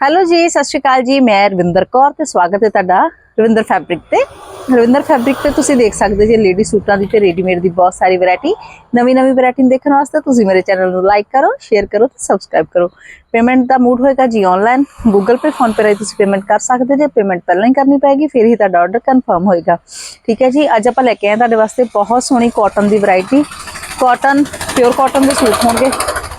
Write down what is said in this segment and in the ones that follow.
Hello ਜੀ, ਸਤਿ ਸ਼੍ਰੀ ਅਕਾਲ ਜੀ, ਮੈਂ ਰਵਿੰਦਰ ਕੌਰ ਤੇ ਸਵਾਗਤ ਹੈ ਤੁਹਾਡਾ ਰਵਿੰਦਰ ਫੈਬਰਿਕ ਤੇ। ਰਵਿੰਦਰ ਫੈਬਰਿਕ ਤੇ ਤੁਸੀਂ ਦੇਖ ਸਕਦੇ ਜੀ ਲੇਡੀ ਸੂਟਾਂ ਦੀ ਤੇ ਰੈਡੀਮੇਡ ਦੀ ਬਹੁਤ ਸਾਰੀ ਵੈਰਾਈਟੀ ਨਵੀਂ ਨਵੀਂ ਵੈਰਾਈਟੀ ਦੇਖਣ ਵਾਸਤੇ ਤੁਸੀਂ ਮੇਰੇ ਚੈਨਲ ਨੂੰ ਲਾਈਕ ਕਰੋ ਸ਼ੇਅਰ ਕਰੋ ਤੇ ਸਬਸਕ੍ਰਾਈਬ ਕਰੋ। ਪੇਮੈਂਟ ਦਾ ਮੂਡ ਹੋਏਗਾ ji online Google Pay PhonePe ਰਾਹੀਂ ਤੁਸੀਂ ਪੇਮੈਂਟ ਕਰ ਸਕਦੇ ਜੇ। ਪੇਮੈਂਟ ਪਹਿਲਾਂ ਹੀ ਕਰਨੀ ਪੈਗੀ ਫਿਰ ਹੀ ਤੁਹਾਡਾ ਆਰਡਰ ਕਨਫਰਮ ਹੋਏਗਾ। ਠੀਕ ਹੈ ਜੀ, ਅੱਜ ਆਪਾਂ ਲੈ ਕੇ ਆਏ ਤੁਹਾਡੇ ਵਾਸਤੇ ਬਹੁਤ ਸੋਹਣੀ ਕਾਟਨ ਦੀ ਵੈਰਾਈਟੀ ਕਾਟਨ ਪਿਓਰ ਕਾਟਨ ਦੇ ਸੂਟ ਹੋਣਗੇ।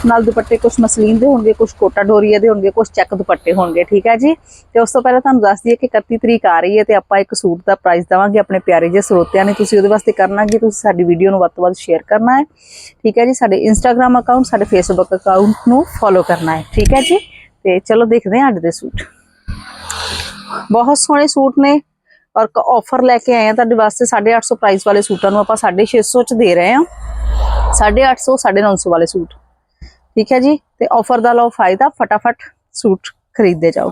ਨਾਲ ਦੁਪੱਟੇ ਕੁਝ ਮਸਲੀਨ ਦੇ ਹੋਣਗੇ ਕੁਝ ਕੋਟਾ ਡੋਰੀਆ ਦੇ ਹੋਣਗੇ ਕੁਝ ਚੈੱਕ ਦੁਪੱਟੇ ਹੋਣਗੇ, ਠੀਕ ਹੈ ਜੀ? ਤੇ ਉਸ ਤੋਂ ਪਹਿਲਾਂ ਤੁਹਾਨੂੰ ਦੱਸ ਦਈਏ ਕਿ 31 ਤਰੀਕ ਆ ਰਹੀ ਹੈ ਤੇ ਆਪਾਂ ਇੱਕ ਸੂਟ ਦਾ ਪ੍ਰਾਈਸ ਦਵਾਂਗੇ, ਆਪਣੇ ਪਿਆਰੇ ਜਿਹੇ ਸਰੋਤਿਆਂ ਨੇ। ਤੁਸੀਂ ਉਹਦੇ ਵਾਸਤੇ ਕਰਨਾ ਕਿ ਤੁਸੀਂ ਸਾਡੀ ਵੀਡੀਓ ਨੂੰ ਵੱਧ ਤੋਂ ਵੱਧ ਸ਼ੇਅਰ ਕਰਨਾ ਹੈ, ਠੀਕ ਹੈ ਜੀ? ਸਾਡੇ ਇੰਸਟਾਗ੍ਰam ਅਕਾਊਂਟ ਸਾਡੇ ਫੇਸਬੁੱਕ ਅਕਾਊਂਟ ਨੂੰ ਫੋਲੋ ਕਰਨਾ ਹੈ, ਠੀਕ ਹੈ ਜੀ? ਤੇ ਚਲੋ ਦੇਖਦੇ ਹਾਂ ਅੱਜ ਦੇ ਸੂਟ। ਬਹੁਤ ਸੋਹਣੇ ਸੂਟ ਨੇ ਔਰ ਆਫਰ ਲੈ ਕੇ ਆਏ ਆ ਤੁਹਾਡੇ ਵਾਸਤੇ। 850 ਪ੍ਰਾਈਸ ਵਾਲੇ ਸੂਟਾਂ ਨੂੰ ਆਪਾਂ 650 ਚ ਦੇ ਰਹੇ ਹਾਂ। 850 950 ਵਾਲੇ ਸੂਟ। ਠੀਕ ਹੈ ਜੀ? ਤੇ ਆਫਰ ਦਾ ਲਓ ਫਾਇਦਾ, ਫਟਾਫਟ ਸੂਟ ਖਰੀਦਦੇ ਜਾਓ।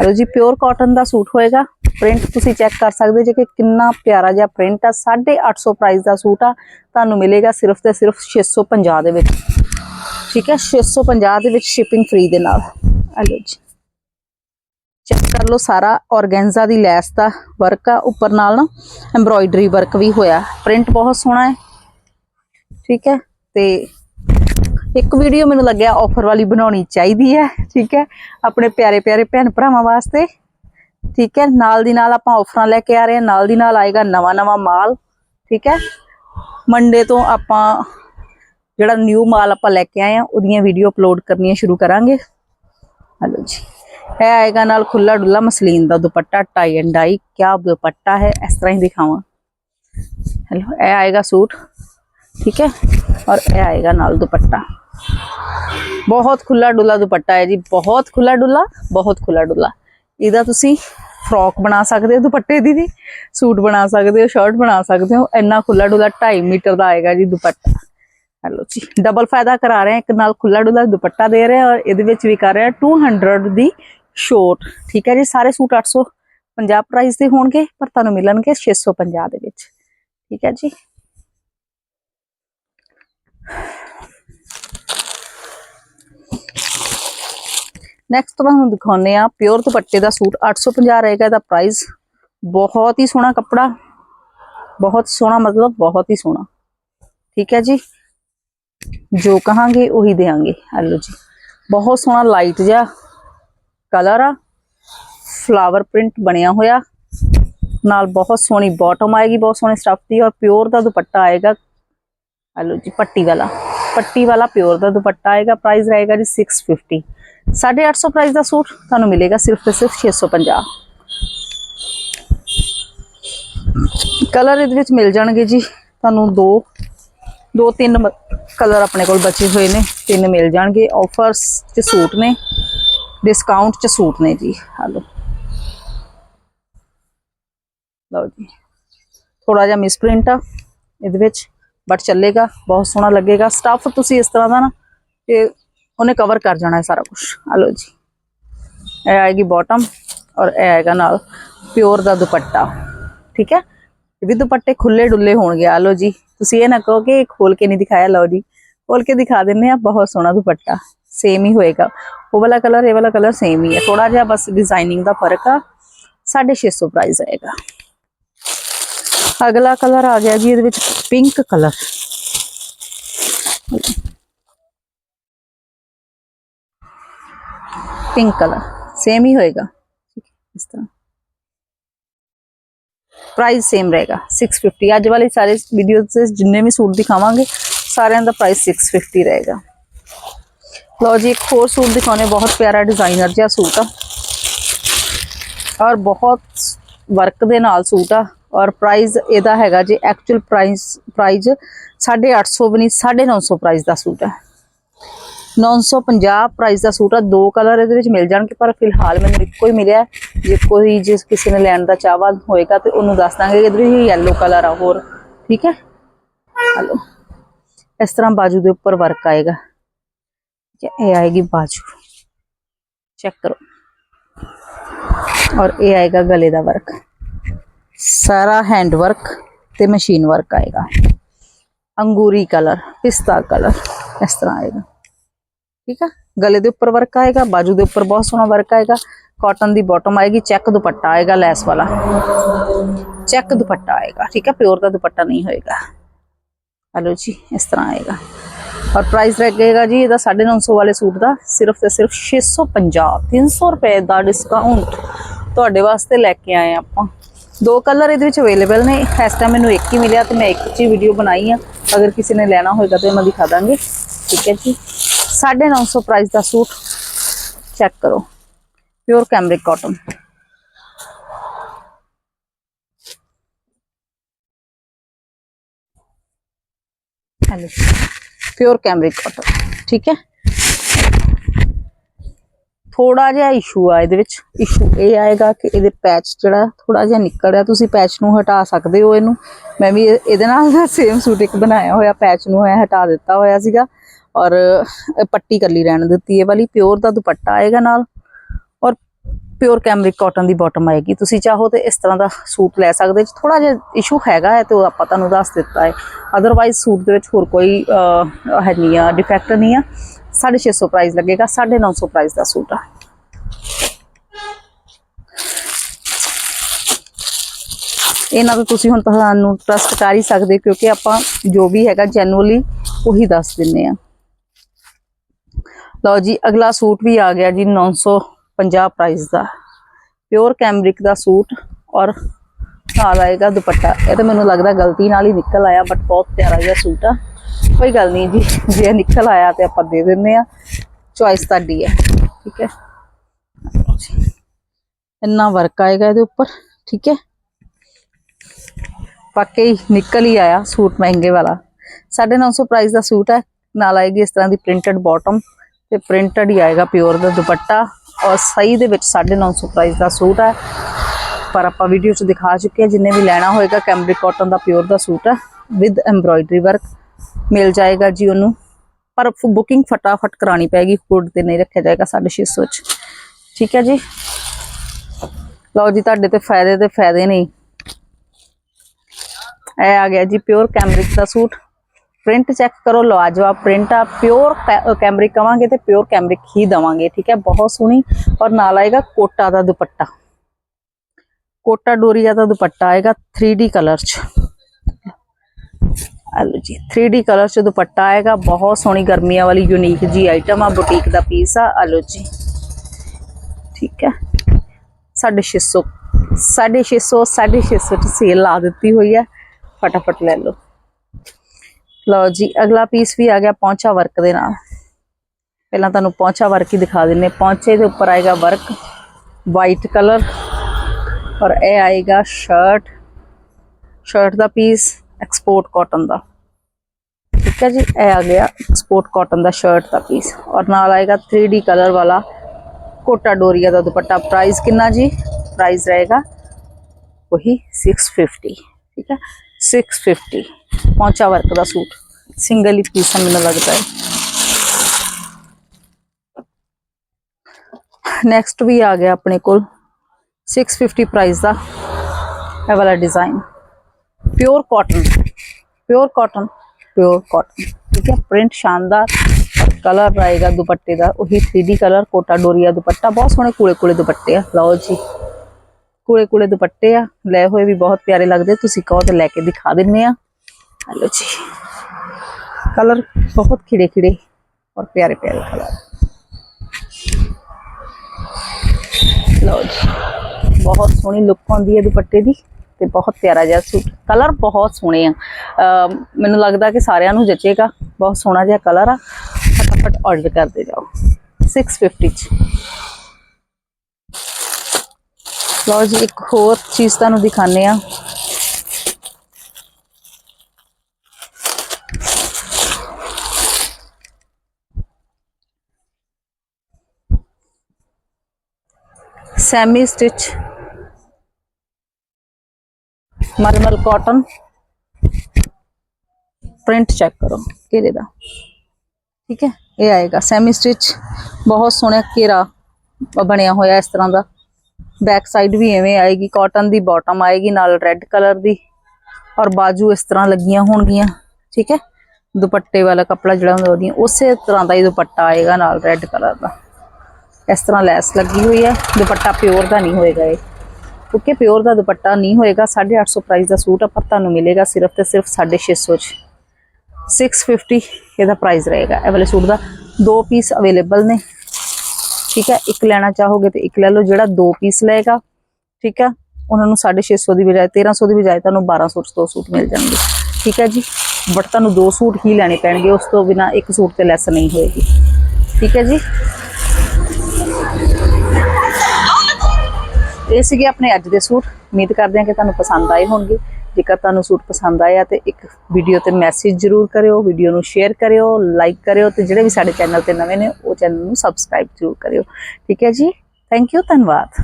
ਹਲੋ ਜੀ ਪਿਓਰ ਕਾਟਨ ਦਾ ਸੂਟ ਹੋਏਗਾ। ਪ੍ਰਿੰਟ ਤੁਸੀਂ ਚੈੱਕ ਕਰ ਸਕਦੇ ਜੇ ਕਿ ਕਿੰਨਾ ਪਿਆਰਾ ਜਿਹਾ ਪ੍ਰਿੰਟ ਆ। 850 ਪ੍ਰਾਈਸ ਦਾ ਸੂਟ ਆ। ਤੁਹਾਨੂੰ ਮਿਲੇਗਾ ਸਿਰਫ ਤੇ ਸਿਰਫ 650 ਦੇ ਵਿੱਚ। ਠੀਕ ਹੈ? 650 ਦੇ ਵਿੱਚ ਸ਼ਿਪਿੰਗ ਫ੍ਰੀ ਦੇ ਨਾਲ। ਹਲੋ ਜੀ। ਚੈੱਕ ਕਰ ਲਓ, ਸਾਰਾ ਔਰਗੈਂਜ਼ਾ ਦੀ ਲੈਸ ਦਾ ਵਰਕ ਆ। ਉੱਪਰ ਨਾਲ ਨਾ ਐਮਬ੍ਰੋਇਡਰੀ ਵਰਕ ਵੀ ਹੋਇਆ। ਪ੍ਰਿੰਟ ਬਹੁਤ ਸੋਹਣਾ ਹੈ। ਠੀਕ ਹੈ? ਤੇ ਇੱਕ ਵੀਡੀਓ ਮੈਨੂੰ ਲੱਗਿਆ ਆਫਰ ਵਾਲੀ ਬਣਾਉਣੀ ਚਾਹੀਦੀ ਹੈ, ਠੀਕ ਹੈ? ਆਪਣੇ ਪਿਆਰੇ ਪਿਆਰੇ ਭੈਣ ਭਰਾਵਾਂ ਵਾਸਤੇ, ਠੀਕ ਹੈ? ਨਾਲ ਦੀ ਨਾਲ ਆਪਾਂ ਆਫਰਾਂ ਲੈ ਕੇ ਆ ਰਹੇ ਹਾਂ, ਨਾਲ ਦੀ ਨਾਲ ਆਏਗਾ ਨਵਾਂ ਨਵਾਂ ਮਾਲ, ਠੀਕ ਹੈ? ਮੰਡੇ ਤੋਂ ਆਪਾਂ ਜਿਹੜਾ ਨਿਊ ਮਾਲ ਆਪਾਂ ਲੈ ਕੇ ਆਏ ਆ ਉਹਦੀਆਂ ਵੀਡੀਓ ਅਪਲੋਡ ਕਰਨੀਆਂ ਸ਼ੁਰੂ ਕਰਾਂਗੇ। ਹਲੋ ਜੀ। ਇਹ ਆਏਗਾ ਨਾਲ ਖੁੱਲਾ ਡੁੱਲਾ ਮਸਲੀਨ ਦਾ ਦੁਪੱਟਾ ਟਾਈ ਐਂਡ ਡਾਈ ਕਿਆ ਦੁਪੱਟਾ ਹੈ, ਇਸ ਤਰ੍ਹਾਂ ਹੀ ਦਿਖਾਵਾਂ। ਹੈਲੋ, ਇਹ ਆਏਗਾ ਸੂਟ, ਠੀਕ ਹੈ? ਔਰ ਇਹ ਆਏਗਾ ਨਾਲ ਦੁਪੱਟਾ। ਬਹੁਤ ਖੁੱਲਾ ਡੁੱਲਾ ਦੁਪੱਟਾ ਹੈ ਜੀ, ਬਹੁਤ ਖੁੱਲਾ ਡੁੱਲਾ, ਬਹੁਤ ਖੁੱਲਾ ਡੁੱਲਾ। ਇਹਦਾ ਤੁਸੀਂ ਫਰੋਕ ਬਣਾ ਸਕਦੇ ਹੋ, ਦੁਪੱਟੇ ਦੀ ਵੀ, ਸੂਟ ਬਣਾ ਸਕਦੇ ਹੋ ਸ਼ਰਟ ਬਣਾ ਸਕਦੇ ਹੋ, ਇੰਨਾ ਖੁੱਲਾ ਡੁੱਲਾ 2.5 ਮੀਟਰ ਦਾ ਆਏਗਾ ਜੀ ਦੁਪੱਟਾ। ਹੈਲੋ ਜੀ ਡਬਲ ਫਾਇਦਾ ਕਰਾ ਰਹੇ ਹਾਂ, ਇੱਕ ਨਾਲ ਖੁੱਲਾ ਡੁੱਲਾ ਦੁਪੱਟਾ ਦੇ ਰਹੇ ਹਾਂ ਔਰ ਇਹਦੇ ਵਿੱਚ ਵੀ ਕਰ ਰਹੇ ਹਾਂ 200 ਦੀ ਸ਼ੋਰਟ ਠੀਕ ਹੈ ਜੀ, ਸਾਰੇ ਸੂਟ 850 ਪ੍ਰਾਈਸ ਦੇ ਹੋਣਗੇ, ਪਰ ਤੁਹਾਨੂੰ ਮਿਲਣਗੇ 650 ਦੇ ਵਿੱਚ, ਠੀਕ ਹੈ ਜੀ। ਨੈਕਸਟ ਤੁਹਾਨੂੰ ਦਿਖਾਉਨੇ ਆ ਪਿਓਰ ਦੁਪੱਟੇ ਦਾ ਸੂਟ 850 ਰਹੇਗਾ ਇਹਦਾ ਪ੍ਰਾਈਸ ਬਹੁਤ ਹੀ ਸੋਹਣਾ ਕੱਪੜਾ, ਬਹੁਤ ਸੋਹਣਾ ਮਤਲਬ ਬਹੁਤ ਹੀ ਸੋਹਣਾ। ਠੀਕ ਹੈ ਜੀ? ਜੋ ਕਹਾਂਗੇ ਉਹੀ ਦੇਾਂਗੇ ਹਲੋ ਜੀ। ਬਹੁਤ ਸੋਹਣਾ ਲਾਈਟ ਜਿਹਾ ਕਲਰ ਆ। ਫਲਾਵਰ ਪ੍ਰਿੰਟ ਬਣਿਆ ਹੋਇਆ। ਨਾਲ ਬਹੁਤ ਸੋਹਣੀ ਬਾਟਮ ਆਏਗੀ, ਬਹੁਤ ਸੋਹਣੇ ਸਟਫ ਦੀ ਔਰ ਪਿਓਰ ਦਾ ਦੁਪੱਟਾ ਆਏਗਾ। ਹਲੋ ਜੀ, ਪੱਟੀ ਵਾਲਾ। ਪੱਟੀ ਵਾਲਾ ਪਿਓਰ ਦਾ ਦੁਪੱਟਾ ਆਏਗਾ। ਪ੍ਰਾਈਸ ਰਹੇਗਾ ਜੀ 650 850 ਪ੍ਰਾਈਸ ਦਾ ਸੂਟ ਤੁਹਾਨੂੰ ਮਿਲੇਗਾ ਸਿਰਫ ਤੇ ਸਿਰਫ 650 ਕਲਰ ਇਹਦੇ ਵਿੱਚ ਮਿਲ ਜਾਣਗੇ ਜੀ ਤੁਹਾਨੂੰ ਦੋ ਦੋ ਤਿੰਨ ਕਲਰ ਆਪਣੇ ਕੋਲ ਬਚੇ ਹੋਏ ਨੇ ਤਿੰਨ ਮਿਲ ਜਾਣਗੇ ਆਫਰਸ ਚ ਸੂਟ ਨੇ ਡਿਸਕਾਊਂਟ ਚ ਸੂਟ ਨੇ ਜੀ ਹਾਲੋ ਲਓ ਜੀ ਥੋੜਾ ਜਿਹਾ ਮਿਸਪ੍ਰਿੰਟ ਆ ਇਹਦੇ ਵਿੱਚ ਬਟ ਚੱਲੇਗਾ ਬਹੁਤ ਸੋਹਣਾ ਲੱਗੇਗਾ ਸਟੱਫ ਤੁਸੀਂ ਇਸ ਤਰ੍ਹਾਂ ਦਾ ਨਾ ਕਿ ਉਹਨੇ ਕਵਰ ਕਰ ਜਾਣਾ ਹੈ ਸਾਰਾ ਕੁਝ ਆ ਲਓ ਜੀ ਇਹ ਆਏਗੀ ਬਾਟਮ ਔਰ ਇਹ ਆਏਗਾ ਨਾਲ ਪਿਓਰ ਦਾ ਦੁਪੱਟਾ ਠੀਕ ਹੈ ਇਹ ਵੀ ਦੁਪੱਟੇ ਖੁੱਲੇ ਡੁੱਲੇ ਹੋਣਗੇ ਆ ਲਓ ਜੀ ਤੁਸੀਂ ਇਹ ਨਾ ਕਹੋ ਕਿ ਖੋਲ ਕੇ ਨਹੀਂ ਦਿਖਾਇਆ ਲਓ ਜੀ ਖੋਲ ਕੇ ਦਿਖਾ ਦਿੰਨੇ ਆ ਬਹੁਤ ਸੋਹਣਾ ਦੁਪੱਟਾ ਸੇਮ ਹੀ ਹੋਏਗਾ ਉਹ ਵਾਲਾ ਕਲਰ ਇਹ ਵਾਲਾ ਕਲਰ ਸੇਮ ਹੀ ਹੈ ਥੋੜਾ ਜਿਹਾ ਬਸ ਡਿਜ਼ਾਈਨਿੰਗ ਦਾ ਫ਼ਰਕ ਆ 650 ਪ੍ਰਾਈਸ ਆਏਗਾ ਅਗਲਾ ਕਲਰ ਆ ਗਿਆ ਜੀ ਇਹਦੇ ਵਿੱਚ pink colour pink colour same ਹੀ ਹੋਏਗਾ ਠੀਕ ਹੈ ਇਸ ਤਰ੍ਹਾਂ ਪ੍ਰਾਈਸ ਸੇਮ ਰਹੇਗਾ 650 ਅੱਜ ਵਾਲੇ ਸਾਰੇ ਵੀਡੀਓਜ਼ ਦੇ ਜਿੰਨੇ ਵੀ ਸੂਟ ਦਿਖਾਵਾਂਗੇ ਸਾਰਿਆਂ ਦਾ ਪ੍ਰਾਈਸ 650 ਰਹੇਗਾ ਲਓ ਜੀ ਇੱਕ ਹੋਰ ਸੂਟ ਦਿਖਾਉਣੇ ਬਹੁਤ ਪਿਆਰਾ ਡਿਜ਼ਾਈਨਰ ਜਿਹਾ ਸੂਟ ਆ ਔਰ ਬਹੁਤ ਵਰਕ ਦੇ ਨਾਲ ਸੂਟ ਆ ਔਰ ਪ੍ਰਾਈਸ ਇਹਦਾ ਹੈਗਾ ਜੀ ਐਕਚੁਅਲ ਪ੍ਰਾਈਸ ਪ੍ਰਾਈਸ 850 ਵੀ ਨਹੀਂ 950 ਪ੍ਰਾਈਸ ਦਾ ਸੂਟ ਹੈ 950 ਪ੍ਰਾਈਸ ਦਾ ਸੂਟ ਆ ਦੋ ਕਲਰ ਇਹਦੇ ਵਿੱਚ ਮਿਲ ਜਾਣਗੇ ਪਰ ਫਿਲਹਾਲ ਮੈਨੂੰ ਇੱਕੋ ਹੀ ਮਿਲਿਆ ਜੇ ਕੋਈ ਜਿਸ ਕਿਸੇ ਨੇ ਲੈਣ ਦਾ ਚਾਹਵਾ ਹੋਏਗਾ ਤੇ ਉਹਨੂੰ ਦੱਸ ਦਾਂਗੇ ਕਿ ਹੀ ਵਿੱਚ ਯੈਲੋ ਕਲਰ ਆ ਹੋਰ ਠੀਕ ਹੈ? ਹਲੋ ਇਸ ਤਰ੍ਹਾਂ ਬਾਜੂ ਦੇ ਉੱਪਰ ਵਰਕ ਆਏਗਾ। ਠੀਕ ਹੈ, ਇਹ ਆਏਗੀ ਬਾਜੂ। ਚੈੱਕ ਕਰੋ। ਔਰ ਇਹ ਆਏਗਾ ਗਲੇ ਦਾ ਵਰਕ ਸਾਰਾ ਹੈਂਡ ਵਰਕ ਤੇ ਮਸ਼ੀਨ ਵਰਕ ਆਏਗਾ। ਅੰਗੂਰੀ ਕਲਰ ਪਿਸਤਾ ਕਲਰ ਇਸ ਤਰ੍ਹਾਂ ਆਏਗਾ। ਠੀਕ ਆ? ਗਲੇ ਦੇ ਉੱਪਰ ਵਰਕ ਆਏਗਾ, ਬਾਜੂ ਦੇ ਉੱਪਰ ਬਹੁਤ ਸੋਹਣਾ ਵਰਕ ਆਏਗਾ। ਕਾਟਨ ਦੀ ਬਾਟਮ ਆਏਗੀ ਚੈੱਕ ਦੁਪੱਟਾ ਆਏਗਾ ਲੈਸ ਵਾਲਾ। ਚੈੱਕ ਦੁਪੱਟਾ ਆਏਗਾ, ਠੀਕ ਹੈ ਪਿਓਰ ਦਾ ਦੁਪੱਟਾ ਨਹੀਂ ਹੋਏਗਾ। ਹਲੋ ਜੀ, ਇਸ ਤਰ੍ਹਾਂ ਆਏਗਾ। ਔਰ ਪ੍ਰਾਈਸ ਲੱਗੇਗਾ ਜੀ, ਇਹਦਾ 950 ਵਾਲੇ ਸੂਟ ਦਾ, ਸਿਰਫ ਤੇ ਸਿਰਫ 650 300 ਰੁਪਏ ਦਾ ਡਿਸਕਾਊਂਟ ਤੁਹਾਡੇ ਵਾਸਤੇ ਲੈ ਕੇ ਆਏ ਹਾਂ ਆਪਾਂ। ਦੋ ਕਲਰ ਇਹਦੇ ਵਿੱਚ ਅਵੇਲੇਬਲ ਨੇ, ਇਸ ਟਾਈਮ ਮੈਨੂੰ ਇੱਕ ਹੀ ਮਿਲਿਆ ਤੇ ਮੈਂ ਇੱਕ 'ਚ ਹੀ ਵੀਡੀਓ ਬਣਾਈ ਆ ਅਗਰ ਕਿਸੇ ਨੇ ਲੈਣਾ ਹੋਏਗਾ ਤਾਂ ਮੈਂ ਦਿਖਾ ਦਾਂਗੇ। ਠੀਕ ਹੈ ਜੀ। 950 ਪ੍ਰਾਈਸ ਦਾ ਸੂਟ ਚੈੱਕ ਕਰੋ pure cambric cotton hello pure cambric cotton ਠੀਕ ਹੈ? ਥੋੜਾ ਜਿਹਾ ਇਸ਼ੂ ਆ ਇਹਦੇ ਵਿੱਚ। ਇਸ਼ੂ ਇਹ ਆਏਗਾ ਕਿ ਇਹਦੇ ਪੈਚ ਜਿਹੜਾ ਥੋੜਾ ਜਿਹਾ ਨਿਕਲ ਰਿਹਾ ਤੁਸੀਂ ਪੈਚ ਨੂੰ ਹਟਾ ਸਕਦੇ ਹੋ ਇਹਨੂੰ। ਮੈਂ ਵੀ ਇਹਦੇ ਨਾਲ ਦਾ ਸੇਮ ਸੂਟ ਇੱਕ ਬਣਾਇਆ ਹੋਇਆ ਪੈਚ ਨੂੰ ਮੈਂ ਹਟਾ ਦਿੱਤਾ ਹੋਇਆ ਸੀਗਾ। ਔਰ ਪੱਟੀ ਕੱਲੀ ਰਹਿਣ ਦਿੱਤੀ। ਹੈ ਵਾਲੀ ਪਿਓਰ ਦਾ ਦੁਪੱਟਾ ਆਏਗਾ ਨਾਲ ਔਰ ਪਿਓਰ ਕੈਮਰਿਕ ਕਾਟਨ ਦੀ ਬਾਟਮ ਆਏਗੀ। ਤੁਸੀਂ ਚਾਹੋ ਤੇ ਇਸ ਤਰ੍ਹਾਂ ਦਾ ਸੂਟ ਲੈ ਸਕਦੇ ਥੋੜਾ ਜਿਹਾ ਇਸ਼ੂ ਹੈਗਾ ਹੈ ਤੇ ਉਹ ਆਪਾਂ ਤੁਹਾਨੂੰ ਦੱਸ ਦਿੱਤਾ ਹੈ। ਅਦਰਵਾਈਜ਼ ਸੂਟ ਦੇ ਵਿੱਚ ਹੋਰ ਕੋਈ ਹੈ ਨਹੀਂ ਆ ਡਿਫੈਕਟ ਨਹੀਂ ਆ। 650 ਪ੍ਰਾਈਸ ਲੱਗੇਗਾ 950 ਪ੍ਰਾਈਸ ਦਾ ਸੂਟ ਆ। ਇਹਨਾਂ ਤੋਂ ਤੁਸੀਂ ਹੁਣ ਤੁਹਾਨੂੰ ਟਰਸਟ ਕਰ ਹੀ ਸਕਦੇ ਕਿਉਂਕਿ ਆਪਾਂ ਜੋ ਵੀ ਹੈਗਾ ਜੈਨੂਅਲੀ ਉਹੀ ਦੱਸ ਦਿੰਨੇ ਆ ਲਓ ਜੀ, ਅਗਲਾ ਸੂਟ ਵੀ ਆ ਗਿਆ ਜੀ 950 ਪ੍ਰਾਈਸ ਦਾ। ਪਿਓਰ ਕੈਮਰਿਕ ਦਾ ਸੂਟ ਔਰ ਨਾਲ ਆਏਗਾ ਦੁਪੱਟਾ। ਇਹ ਤਾਂ ਮੈਨੂੰ ਲੱਗਦਾ ਗਲਤੀ ਨਾਲ ਹੀ ਨਿਕਲ ਆਇਆ ਬਟ ਬਹੁਤ ਪਿਆਰਾ ਜਿਹਾ ਸੂਟ ਆ। ਕੋਈ ਗੱਲ ਨਹੀਂ ਜੀ, ਜੇ ਨਿਕਲ ਆਇਆ ਤੇ ਆਪਾਂ ਦੇ ਦਿੰਨੇ ਆ ਚੁਆਇਸ ਤੁਹਾਡੀ ਹੈ, ਠੀਕ ਹੈ? ਇੰਨਾ ਵਰਕ ਆਏਗਾ ਇਹਦੇ ਉੱਪਰ, ਠੀਕ ਹੈ? ਵਾਕਈ ਨਿਕਲ ਹੀ ਆਇਆ ਸੂਟ ਮਹਿੰਗੇ ਵਾਲਾ। 950 ਪ੍ਰਾਈਸ ਦਾ ਸੂਟ ਹੈ, ਨਾਲ ਆਏਗੀ ਇਸ ਤਰ੍ਹਾਂ ਦੀ ਪ੍ਰਿੰਟਡ ਬਾਟਮ ਤੇ ਪ੍ਰਿੰਟਡ ਹੀ ਆਏਗਾ ਪਿਓਰ ਦਾ ਦੁਪੱਟਾ ਔਰ ਸਹੀ ਦੇ ਵਿੱਚ 950 ਪ੍ਰਾਈਸ ਦਾ ਸੂਟ ਹੈ। ਪਰ ਆਪਾਂ ਵੀਡੀਓ 'ਚ ਦਿਖਾ ਚੁੱਕੇ ਹਾਂ, ਜਿੰਨੇ ਵੀ ਲੈਣਾ ਹੋਏਗਾ ਕੈਮਰਿਕ ਕਾਟਨ ਦਾ ਪਿਓਰ ਦਾ ਸੂਟ ਹੈ ਵਿਦ ਐਮਬ੍ਰੋਇਡਰੀ ਵਰਕ ਮਿਲ ਜਾਏਗਾ ਜੀ ਉਹਨੂੰ। ਪਰ ਬੁਕਿੰਗ ਫਟਾਫਟ ਕਰਾਣੀ ਪੈਗੀ ਕੋਡ ਤੇ ਨਹੀਂ ਰੱਖਿਆ ਜਾਏਗਾ 650 ਚ। ਠੀਕ ਹੈ ਜੀ? ਲਓ ਜੀ, ਤੁਹਾਡੇ ਤੇ ਫਾਇਦੇ ਤੇ ਫਾਇਦੇ ਨਹੀਂ ਇਹ ਆ ਗਿਆ ਜੀ ਪਿਓਰ ਕੈਮਰਿਕ ਦਾ ਸੂਟ। ਪ੍ਰਿੰਟ ਚੈੱਕ ਕਰੋ। ਲਾਜਵਾਬ ਪ੍ਰਿੰਟ ਆ। ਪਿਓਰ ਕੈਮਰਿਕ ਕਵਾਂਗੇ ਤੇ ਪਿਓਰ ਕੈਮਰਿਕ ਹੀ ਦਵਾਂਗੇ, ਠੀਕ ਹੈ? ਬਹੁਤ ਸੋਹਣੀ। ਔਰ ਨਾਲ ਆਏਗਾ ਕੋਟਾ ਦਾ ਦੁਪੱਟਾ। ਕੋਟਾ ਡੋਰੀਆ ਦਾ ਦੁਪੱਟਾ ਆਏਗਾ 3D ਕਲਰ ਚ। ਆਲੋ ਜੀ 3D ਕਲਰ ਚ ਦੁਪੱਟਾ ਆਏਗਾ। ਬਹੁਤ ਸੋਹਣੀ ਗਰਮੀਆਂ ਵਾਲੀ ਯੂਨੀਕ ਜੀ ਆਈਟਮ ਆ ਬੁਟੀਕ ਦਾ ਪੀਸ ਆ। ਆਲੋ ਜੀ। ਠੀਕ ਹੈ? 650 650 650 ਚ ਸੇਲ ਲਾ ਦਿੱਤੀ ਹੋਈ ਹੈ। ਫਟਾਫਟ ਲੈ ਲਓ। ਲਓ ਜੀ, ਅਗਲਾ ਪੀਸ ਵੀ ਆ ਗਿਆ ਪੌਂਚਾ ਵਰਕ ਦੇ ਨਾਲ। ਪਹਿਲਾਂ ਤੁਹਾਨੂੰ ਪੌਂਚਾ ਵਰਕ ਹੀ ਦਿਖਾ ਦਿੰਨੇ ਪੌਂਚੇ ਦੇ ਉੱਪਰ ਆਏਗਾ ਵਰਕ ਵਾਈਟ ਕਲਰ ਔਰ ਇਹ ਆਏਗਾ ਸ਼ਰਟ ਸ਼ਰਟ ਦਾ ਪੀਸ ਐਕਸਪੋਰਟ ਕਾਟਨ ਦਾ। ਠੀਕ ਹੈ ਜੀ, ਇਹ ਆ ਗਿਆ ਐਕਸਪੋਰਟ ਕਾਟਨ ਦਾ ਸ਼ਰਟ ਦਾ ਪੀਸ ਔਰ ਨਾਲ ਆਏਗਾ 3D ਕਲਰ ਵਾਲਾ ਕੋਟਾ ਡੋਰੀਆ ਦਾ ਦੁਪੱਟਾ। ਪ੍ਰਾਈਸ ਕਿੰਨਾ ਜੀ? ਪ੍ਰਾਈਸ ਰਹੇਗਾ ਉਹੀ 650 ਠੀਕ ਹੈ 650 पहुंचा वर्क का सूट सिंगल ही पीस है मैंने लगता है नेक्स्ट भी आ गया अपने को 650 प्राइस ਦਾ ਇਹ ਵਾਲਾ design pure cotton pure cotton pure cotton ਠੀਕ ਹੈ ਪ੍ਰਿੰਟ ਸ਼ਾਨਦਾਰ ਕਲਰ ਆਏਗਾ ਦੁਪੱਟੇ ਦਾ ਉਹੀ 3D ਕਲਰ ਕੋਟਾ ਡੋਰੀਆ ਦੁਪੱਟਾ ਬਹੁਤ ਸੋਹਣੇ ਕੂਲੇ ਕੂਲੇ ਦੁਪੱਟੇ ਆ ਲਓ ਜੀ ਕੂਲੇ ਕੂਲੇ ਦੁਪੱਟੇ ਆ ਲੈ ਹੋਏ ਵੀ ਬਹੁਤ ਪਿਆਰੇ ਲੱਗਦੇ ਤੁਸੀਂ ਕਹੋ ਤੇ ਲੈ ਕੇ ਦਿਖਾ ਦਿੰਨੇ ਆ ਹਲੋ ਜੀ ਕਲਰ ਬਹੁਤ ਖਿੜੇ ਖਿੜੇ ਔਰ ਪਿਆਰੇ ਪਿਆਰੇ ਕਲਰ ਲਓ ਜੀ ਬਹੁਤ ਸੋਹਣੀ ਲੁੱਕ ਆਉਂਦੀ ਹੈ ਦੁਪੱਟੇ ਦੀ ਤੇ ਬਹੁਤ ਪਿਆਰਾ ਜਿਹਾ ਸੂਟ ਕਲਰ ਬਹੁਤ ਸੋਹਣੇ ਆ ਮੈਨੂੰ ਲੱਗਦਾ ਕਿ ਸਾਰਿਆਂ ਨੂੰ ਜਚੇਗਾ ਬਹੁਤ ਸੋਹਣਾ ਜਿਹਾ ਕਲਰ ਆ ਫਟਾਫਟ ਆਰਡਰ ਕਰਦੇ ਜਾਓ 650 ਚ ਲਓ ਜੀ ਇੱਕ ਹੋਰ ਚੀਜ਼ ਤੁਹਾਨੂੰ ਦਿਖਾਣੇ ਆ ਸੈਮੀ ਸਟਿਚ ਮਲਮਲ ਕਾਟਨ। ਪ੍ਰਿੰਟ ਚੈੱਕ ਕਰੋ, ਘੇਰੇ ਦਾ। ਠੀਕ ਹੈ? ਇਹ ਆਏਗਾ। ਸੈਮੀ ਸਟਿਚ ਬਹੁਤ ਸੋਹਣਾ ਘੇਰਾ ਬਣਿਆ ਹੋਇਆ ਇਸ ਤਰ੍ਹਾਂ ਦਾ। ਬੈਕ ਸਾਈਡ ਵੀ ਐਵੇਂ ਆਏਗੀ, ਕਾਟਨ ਦੀ ਬਾਟਮ ਆਏਗੀ, ਨਾਲ ਰੈੱਡ ਕਲਰ ਦੀ ਔਰ ਬਾਜੂ ਇਸ ਤਰ੍ਹਾਂ ਲੱਗੀਆਂ ਹੋਣਗੀਆਂ। ਠੀਕ ਹੈ? ਦੁਪੱਟੇ ਵਾਲਾ ਕੱਪੜਾ ਜਿਹੜਾ ਹੁੰਦਾ ਉਹਦੀ ਉਸੇ ਤਰ੍ਹਾਂ ਦਾ ਹੀ ਦੁਪੱਟਾ ਆਏਗਾ ਨਾਲ ਰੈੱਡ ਕਲਰ ਦਾ। ਇਸ ਤਰ੍ਹਾਂ ਲੈਸ ਲੱਗੀ ਹੋਈ ਹੈ, ਦੁਪੱਟਾ ਪਿਓਰ ਦਾ ਨਹੀਂ ਹੋਏਗਾ ਇਹ। ਕਿਉਂਕਿ ਪਿਓਰ ਦਾ ਦੁਪੱਟਾ ਨਹੀਂ ਹੋਏਗਾ 850 ਪ੍ਰਾਈਸ ਦਾ ਸੂਟ ਆਪਾਂ ਤੁਹਾਨੂੰ ਮਿਲੇਗਾ ਸਿਰਫ ਤੇ ਸਿਰਫ 650 ਚ। 650 ਇਹਦਾ ਪ੍ਰਾਈਸ ਰਹੇਗਾ। ਇਹ ਵਾਲੇ ਸੂਟ ਦਾ ਦੋ ਪੀਸ ਅਵੇਲੇਬਲ ਨੇ। ਠੀਕ ਹੈ, ਇੱਕ ਲੈਣਾ ਚਾਹੋਗੇ ਤੇ ਇੱਕ ਲੈ ਲਓ, ਜਿਹੜਾ ਦੋ ਪੀਸ ਲਏਗਾ। ਠੀਕ ਹੈ, ਉਹਨਾਂ ਨੂੰ 650 ਦੀ ਬਜਾਏ 1300 ਦੀ ਬਜਾਏ ਤੁਹਾਨੂੰ 1200 ਚ ਦੋ ਸੂਟ ਮਿਲ ਜਾਣਗੇ। ਠੀਕ ਹੈ ਜੀ ਬਟ ਤੁਹਾਨੂੰ ਦੋ ਸੂਟ ਹੀ ਲੈਣੇ ਪੈਣਗੇ, ਉਸ ਤੋਂ ਬਿਨਾ ਇੱਕ ਸੂਟ ਤੇ ਲੈਸ ਨਹੀਂ ਹੋਏਗੀ। ਠੀਕ ਹੈ ਜੀ ਇਹ ਸੀਗੇ ਆਪਣੇ ਅੱਜ ਦੇ ਸੂਟ। ਉਮੀਦ ਕਰਦੇ ਹਾਂ ਕਿ ਤੁਹਾਨੂੰ ਪਸੰਦ ਆਏ ਹੋਣਗੇ। ਜੇਕਰ ਤੁਹਾਨੂੰ ਸੂਟ ਪਸੰਦ ਆਇਆ ਤੇ ਇੱਕ ਵੀਡੀਓ ਤੇ ਮੈਸੇਜ ਜ਼ਰੂਰ ਕਰਿਓ ਵੀਡੀਓ ਨੂੰ ਸ਼ੇਅਰ ਕਰਿਓ ਲਾਈਕ ਕਰਿਓ ਤੇ ਜਿਹੜੇ ਵੀ ਸਾਡੇ ਚੈਨਲ ਤੇ ਨਵੇਂ ਨੇ, ਉਹ ਚੈਨਲ ਨੂੰ ਸਬਸਕ੍ਰਾਈਬ ਜ਼ਰੂਰ ਕਰਿਓ। ਠੀਕ ਹੈ ਜੀ? ਥੈਂਕ ਯੂ ਧੰਨਵਾਦ।